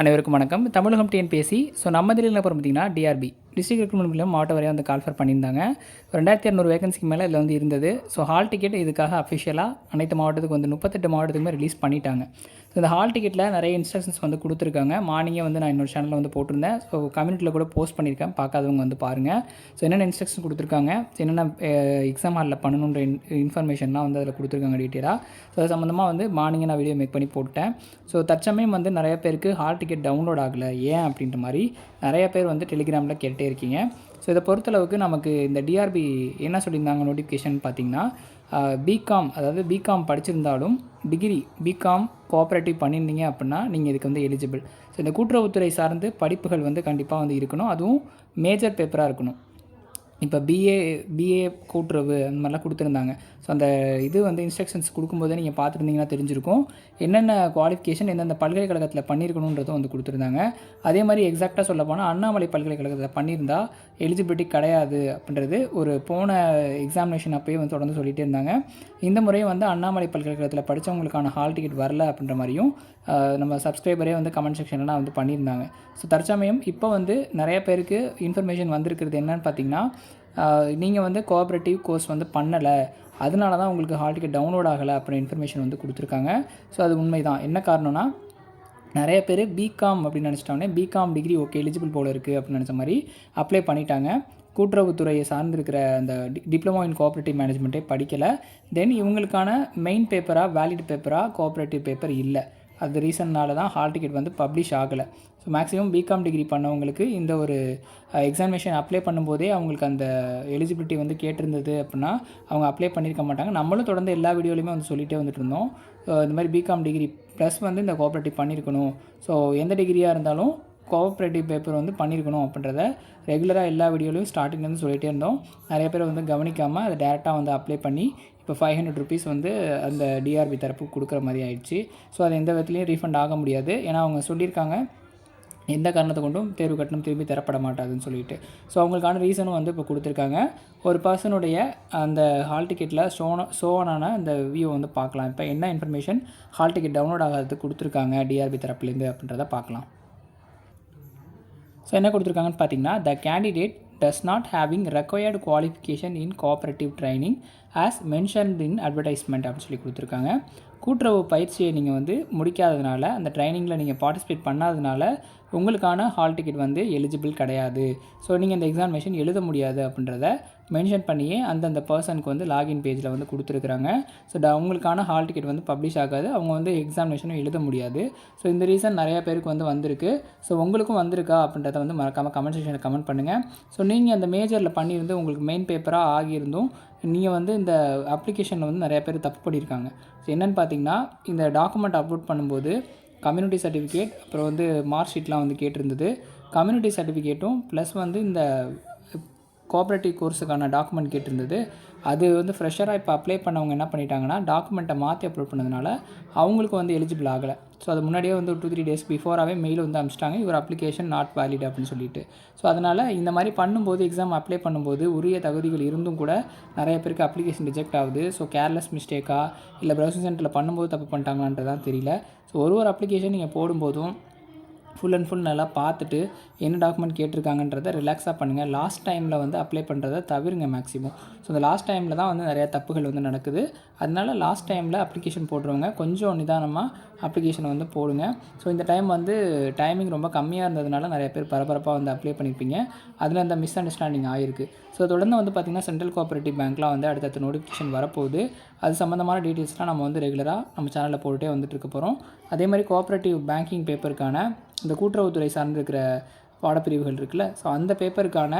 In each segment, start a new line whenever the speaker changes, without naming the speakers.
அனைவருக்கும் வணக்கம். தமிழகம் TNPSC. So நம்ம இதில் பார்த்தீங்கன்னா டிஆர்பி டிஸ்ட்ரிக்ட் ரெக்ரூட்மெண்ட் மூலம் மாவட்ட வரையாக வந்து கால்ஃபர் பண்ணியிருந்தாங்க. ரெண்டாயிரத்தி இரநூறு வேகன்சிக்கு மேலே இதில் வந்து இருந்தது. ஸோ ஹால் டிக்கெட் இதுக்காக அஃபிஷியலாக அனைத்து மாவட்டத்துக்கு வந்து முப்பத்தெட்டு மாவட்டத்துக்குமே ரிலீஸ் பண்ணிட்டாங்க. ஸோ இந்த ஹால் டிக்கெட்டில் நிறைய இன்ஸ்ட்ரக்ஷன்ஸ் வந்து கொடுத்துருக்காங்க. மார்னிங்கே வந்து நான் இன்னொரு சேனலில் வந்து போட்டிருந்தேன். ஸோ கம்யூனிட்டியில் கூட போஸ்ட் பண்ணியிருக்கேன். பார்க்காதவங்க வந்து பாருங்கள் ஸோ என்னென்ன இன்ஸ்ட்ரக்ஷன் கொடுத்துருக்காங்க? என்னென்ன எக்ஸாம் ஹாலில் பண்ணணுன்ற இன் இன்ஃபர்மேஷன்லாம் வந்து அதில் கொடுத்துருக்காங்க டீட்டெயிலாக ஸோ அது சம்மந்தமாக வந்து மார்னிங்கே நான் வீடியோ மேக் பண்ணி போட்டேன் ஸோ தற்சமயம் வந்து நிறைய பேருக்கு ஹால் டிக்கெட் டவுன்லோட் ஆகலை. ஏன் அப்படின்ற மாதிரி நிறைய பேர் வந்து டெலிகிராமில் கேட்டு இருக்கீங்க. ஸோ இதை பொறுத்தளவுக்கு நமக்கு இந்த டிஆர்பி என்ன சொல்லியிருந்தாங்க நோட்டிஃபிகேஷன் பார்த்தீங்கன்னா பிகாம் அதாவது பிகாம் படிச்சிருந்தாலும் டிகிரி பிகாம் கோஆப்ரேட்டிவ் பண்ணியிருந்தீங்க அப்படின்னா நீங்கள் இதுக்கு வந்து எலிஜிபிள் ஸோ இந்த கூட்டுறவுத்துறை சார்ந்து படிப்புகள் வந்து கண்டிப்பாக வந்து இருக்கணும். அதுவும் மேஜர் பேப்பராக இருக்கணும். இப்போ பிஏ பிஏ கூட்டுறவு அந்த மாதிரிலாம் கொடுத்துருந்தாங்க. ஸோ அந்த இது வந்து இன்ஸ்ட்ரக்ஷன்ஸ் கொடுக்கும்போதே நீங்கள் பார்த்துருந்தீங்கன்னா தெரிஞ்சிருக்கும். என்னென்ன குவாலிஃபிகேஷன் எந்தெந்த பல்கலைக்கழகத்தில் பண்ணியிருக்கணுன்றதும் வந்து கொடுத்துருந்தாங்க. அதே மாதிரி எக்ஸாக்டாக சொல்ல போனால் அண்ணாமலை பல்கலைக்கழகத்தில் பண்ணியிருந்தால் எலிஜிபிலிட்டி கிடையாது அப்படின்றது ஒரு போன எக்ஸாமினேஷன் அப்போயே வந்து தொடர்ந்து சொல்லிகிட்டே இருந்தாங்க. இந்த முறையும் வந்து அண்ணாமலை பல்கலைக்கழகத்தில் படித்தவங்களுக்கான ஹால் டிக்கெட் வரல அப்படின்ற மாதிரியும் நம்ம சப்ஸ்கிரைபரே வந்து கமெண்ட் செக்ஷன்லாம் வந்து பண்ணியிருந்தாங்க. ஸோ தற்சமயம் இப்போ வந்து நிறைய பேருக்கு இன்ஃபர்மேஷன் வந்திருக்கிறது என்னன்னு பார்த்தீங்கன்னா நீங்கள் வந்து கோஆப்ரேட்டிவ் கோர்ஸ் வந்து பண்ணலை. அதனால தான் உங்களுக்கு ஹால் டிக்கெட் டவுன்லோட் ஆகலை அப்படின்ற இன்ஃபர்மேஷன் வந்து கொடுத்துருக்காங்க. ஸோ அது உண்மை தான் என்ன காரணம்னா நிறைய பேர் பிகாம் அப்படின்னு நினச்சிட்டாங்க பிகாம் டிகிரி ஓகே எலிஜிபிள் போல் இருக்குது அப்படின்னு நினச்ச மாதிரி அப்ளை பண்ணிட்டாங்க. கூட்டுறவுத்துறையை சார்ந்திருக்கிற அந்த டிப்ளமோ இன் கோஆப்ரேட்டிவ் மேனேஜ்மெண்ட்டே படிக்கலை. தென் இவங்களுக்கான மெயின் பேப்பராக வேலிட் பேப்பராக கோஆப்ரேட்டிவ் பேப்பர் இல்லை. அது ரீசன்னால தான் ஹால் டிக்கெட் வந்து பப்ளிஷ் ஆகலை. ஸோ மேக்ஸிமம் பிகாம் டிகிரி பண்ணவங்களுக்கு இந்த ஒரு எக்ஸாமினேஷன் அப்ளை பண்ணும்போதே அவங்களுக்கு அந்த எலிஜிபிலிட்டி வந்து கேட்டிருந்தது அப்படின்னா அவங்க அப்ளை பண்ணியிருக்க மாட்டாங்க. நம்மளும் தொடர்ந்து எல்லா வீடியோலையுமே வந்து சொல்லிகிட்டே வந்துட்டு இருந்தோம். இந்த மாதிரி பிகாம் டிகிரி ப்ளஸ் வந்து இந்த கோஆப்ரேட்டிவ் பண்ணியிருக்கணும். ஸோ எந்த டிகிரியாக இருந்தாலும் கோஆப்ரேட்டிவ் பேப்பர் வந்து பண்ணியிருக்கணும் அப்படின்றத ரெகுலராக எல்லா வீடியோலையும் ஸ்டார்டிங்லேருந்து சொல்லிகிட்டே இருந்தோம். நிறைய பேர் வந்து கவனிக்காமல் அதை டேரெக்டாக வந்து அப்ளை பண்ணி இப்போ ஃபைவ் ஹண்ட்ரட் ருபீஸ் வந்து அந்த டிஆர்பி தரப்பு கொடுக்குற மாதிரி ஆயிடுச்சு. ஸோ அது எந்த விதத்துலையும் ரீஃபண்ட் ஆக முடியாது. ஏன்னா அவங்க சொல்லியிருக்காங்க எந்த காரணத்தை கொண்டும் தேர்வு கட்டணம் திரும்பி தரப்பட மாட்டாதுன்னு சொல்லிட்டு. ஸோ அவங்களுக்கான ரீசனும் வந்து இப்போ கொடுத்துருக்காங்க. ஒரு பர்சனுடைய அந்த ஹால் டிக்கெட்டில் ஷோன ஷோனான அந்த வியூ வந்து பார்க்கலாம். இப்போ என்ன இன்ஃபர்மேஷன் ஹால் டிக்கெட் டவுன்லோட் ஆகிறதுக்கு கொடுத்துருக்காங்க டிஆர்பி தரப்புலேருந்து அப்படின்றத பார்க்கலாம். ஸோ என்ன கொடுத்துருக்காங்கன்னு பார்த்தீங்கன்னா the candidate does not having required qualification in cooperative training as mentioned in advertisement அப்படின்னு சொல்லி கொடுத்துருக்காங்க. கூட்டுறவு பயிற்சியை நீங்கள் வந்து முடிக்காததுனால அந்த ட்ரைனிங்கில் நீங்கள் பார்ட்டிசிபேட் பண்ணாததுனால உங்களுக்கான ஹால் டிக்கெட் வந்து எலிஜிபிள் கிடையாது. ஸோ நீங்கள் இந்த எக்ஸாமினேஷன் எழுத முடியாது அப்படின்றத மென்ஷன் பண்ணியே அந்தந்த பர்சனுக்கு வந்து லாகின் பேஜில் வந்து கொடுத்துருக்குறாங்க. ஸோ அவங்களுக்கான ஹால் டிக்கெட் வந்து பப்ளிஷ் ஆகாது. அவங்க வந்து எக்ஸாமினேஷனும் எழுத முடியாது. ஸோ இந்த ரீசன் நிறையா பேருக்கு வந்து வந்திருக்கு. ஸோ உங்களுக்கும் வந்திருக்கா அப்படின்றத வந்து மறக்காமல் கமெண்ட் செக்ஷனில் கமெண்ட் பண்ணுங்கள் ஸோ நீங்கள் அந்த மேஜரில் பண்ணியிருந்து உங்களுக்கு மெயின் பேப்பராக ஆகியிருந்தும் நீங்கள் வந்து இந்த அப்ளிகேஷனில் வந்து நிறையா பேர் தப்பு பண்ணியிருக்காங்க. ஸோ என்னென்னு பார்த்தீங்கன்னா இந்த டாக்குமெண்ட் அப்லோட் பண்ணும்போது கம்யூனிட்டி சர்டிஃபிகேட் அப்புறம் வந்து மார்க் ஷீட்லாம் வந்து கேட்டிருந்தது. கம்யூனிட்டி சர்டிஃபிகேட்டும் ப்ளஸ் வந்து இந்த கோஆப்ரேட்டிவ் கோர்ஸுக்கான டாக்குமெண்ட் கேட்டிருந்தது. அது வந்து ஃப்ரெஷராக இப்போ அப்ளை பண்ணவங்க என்ன பண்ணிட்டாங்கன்னா டாக்குமெண்ட்டை மாற்றி அப்லோட் பண்ணதுனால அவங்களுக்கு வந்து எலிஜிபிள் ஆகலை. ஸோ அது முன்னாடியே வந்து ஒரு டூ த்ரீ டேஸ் பிஃபோராகவே மெயில் வந்து அனுப்பிச்சிட்டாங்க இவர் அப்ளிகேஷன் நாட் வேலிட் அப்படின்னு சொல்லிட்டு. ஸோ அதனால் இந்த மாதிரி பண்ணும்போது எக்ஸாம் அப்ளை பண்ணும்போது உரிய தகுதிகள் இருந்தும் கூட நிறைய பேருக்கு அப்ளிகேஷன் ரிஜெக்ட் ஆகுது. ஸோ கேர்லெஸ் மிஸ்டேக்கா இல்லை ப்ரௌசிங் சென்டரில் பண்ணும்போது தப்பு பண்ணிட்டாங்களான்றதான் தெரியல. ஸோ ஒரு ஒரு அப்ளிகேஷன் நீங்கள் போடும்போதும் ஃபுல் அண்ட் ஃபுல் நல்லா பார்த்துட்டு என்ன டாக்குமெண்ட் கேட்டிருக்காங்கன்றத ரிலாக்ஸாக பண்ணுங்கள் லாஸ்ட் டைமில் வந்து அப்ளை பண்ணுறதை தவிருங்க மேக்ஸிமம் ஸோ இந்த லாஸ்ட் டைமில் தான் வந்து நிறையா தப்புகள் வந்து நடக்குது. அதனால லாஸ்ட் டைமில் அப்ளிகேஷன் போடுறவங்க கொஞ்சம் நிதானமாக அப்ளிகேஷனை வந்து போடுங்க. ஸோ இந்த டைம் வந்து டைமிங் ரொம்ப கம்மியாக இருந்ததுனால நிறைய பேர் பரபரப்பாக வந்து அப்ளை பண்ணியிருப்பீங்க அதில் அந்த மிஸ் அண்டர்ஸ்டாண்டிங் ஆயிருக்கு. ஸோ தொடர்ந்து வந்து பார்த்திங்கன்னா சென்ட்ரல் கோஆப்ரேட்டிவ் பேங்க்லாம் வந்து அடுத்தடுத்த நோட்டிஃபிகேஷன் வரப்போகுது. அது சம்மந்தமான டீட்டெயில்ஸ்லாம் நம்ம வந்து ரெகுலராக நம்ம சேனலில் போட்டுகிட்டே வந்துட்டு இருக்க போகிறோம் அதே மாதிரி கோஆப்ரேட்டிவ் பேங்கிங் பேப்பருக்கான இந்த கூட்டுறவுத்துறை சார்ந்திருக்கிற பாடப்பிரிவுகள் இருக்குல்ல. ஸோ அந்த பேப்பருக்கான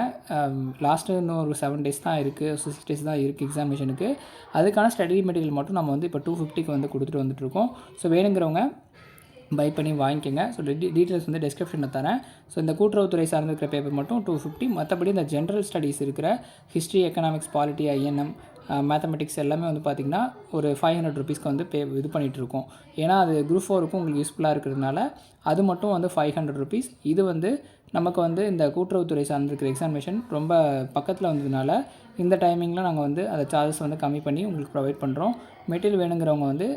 லாஸ்ட்டு um, இன்னும் ஒரு செவன் டேஸ் தான் இருக்குது சிக்ஸ் டேஸ் தான் இருக்குது எக்ஸாமினேஷனுக்கு அதுக்கான ஸ்டடி மெட்டீரியல் மட்டும் நம்ம வந்து இப்போ டூ ஃபிஃப்டிக்கு வந்து கொடுத்துட்டு வந்துட்டுருக்கோம். ஸோ வேணுங்கிறவங்க பை பண்ணி வாங்கிக்கோங்க. ஸோ டீ டீட்டெயில்ஸ் வந்து டிஸ்கிரிப்ஷனில் தரேன். ஸோ இந்த கூட்டுறவுத்துறை சார்ந்திருக்கிற பேப்பர் மட்டும் டூ ஃபிஃப்டி மற்றபடி இந்த ஜென்ரல் ஸ்டடீஸ் இருக்கிற history economics polity INM mathematics எல்லாமே வந்து பார்த்திங்கன்னா ஒரு ஃபைவ் ஹண்ட்ரட் ருபீஸ்க்கு வந்து பே இது பண்ணிகிட்ருக்கோம் ஏன்னா அது குரூப் ஃபோருக்கும் உங்களுக்கு யூஸ்ஃபுல்லாக இருக்கிறதுனால அது மட்டும் வந்து ஃபைவ் ஹண்ட்ரட் ருபீஸ் இது வந்து நமக்கு வந்து இந்த கூட்டுறவுத்துறை சார்ந்திருக்கிற எக்ஸாமினேஷன் ரொம்ப பக்கத்தில் வந்ததுனால இந்த டைமிங்கில் நாங்கள் வந்து அதை சார்ஜஸ் வந்து கம்மி பண்ணி உங்களுக்கு ப்ரொவைட் பண்ணுறோம் மெட்டீரியல் வேணுங்கிறவங்க வந்து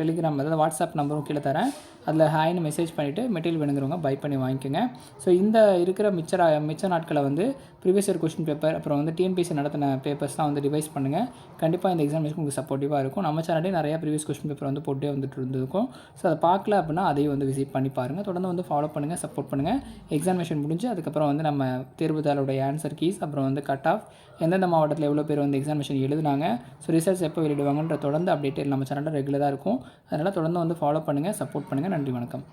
டெலிகிராம் அதாவது வாட்ஸ்அப் நம்பரும் கீழே தரேன். அதில் ஹாய்னு மெசேஜ் பண்ணிவிட்டு மெட்டீரியல் வேணுங்கிறவங்க பை பண்ணி வாங்கிக்கோங்க. ஸோ இந்த இருக்கிற மிச்சரா மிச்ச நாட்களை வந்து ப்ரீவியஸ் இயர் கொஷின் பேப்பர் அப்புறம் வந்து டிஎன்பிசி நடத்தின பேப்பர்ஸ்லாம் வந்து டிவைஸ் பண்ணுங்கள் கண்டிப்பாக இந்த எக்ஸாமினேஷன் உங்களுக்கு சப்போர்ட்டிவாக இருக்கும். நம்ம சேனலே நிறையா ப்ரீவியஸ் கொஷின் பேப்பர் வந்து போட்டே வந்துட்டு இருந்திருக்கும். ஸோ அதை பார்க்கல அப்படின்னா அதையும் வந்து விசிட் பண்ணி பாருங்கள் தொடர்ந்து வந்து ஃபாலோ பண்ணுங்கள் சப்போர்ட் பண்ணுங்கள் எக்ஸாமினேஷன் முடிஞ்சு அதுக்கப்புறம் வந்து நம்ம தேர்வுதாளுடைய ஆன்சர் கீஸ் அப்புறம் வந்து கட் ஆஃப் எந்தெந்த மாவட்டத்தில் எவ்வளோ பேர் வந்து எக்ஸாமினேஷன் எழுதுனாங்க? ஸோ ரிசல்ட்ஸ் எப்போ வெளியிடுவாங்கன்ற தொடர்ந்து அப்டேட் நம்ம சேனலில் ரெகுலராக இருக்கும். இருக்கும். அதனால் தொடர்ந்து வந்து ஃபாலோ பண்ணுங்கள் சப்போர்ட் பண்ணுங்கள் நன்றி வணக்கம்.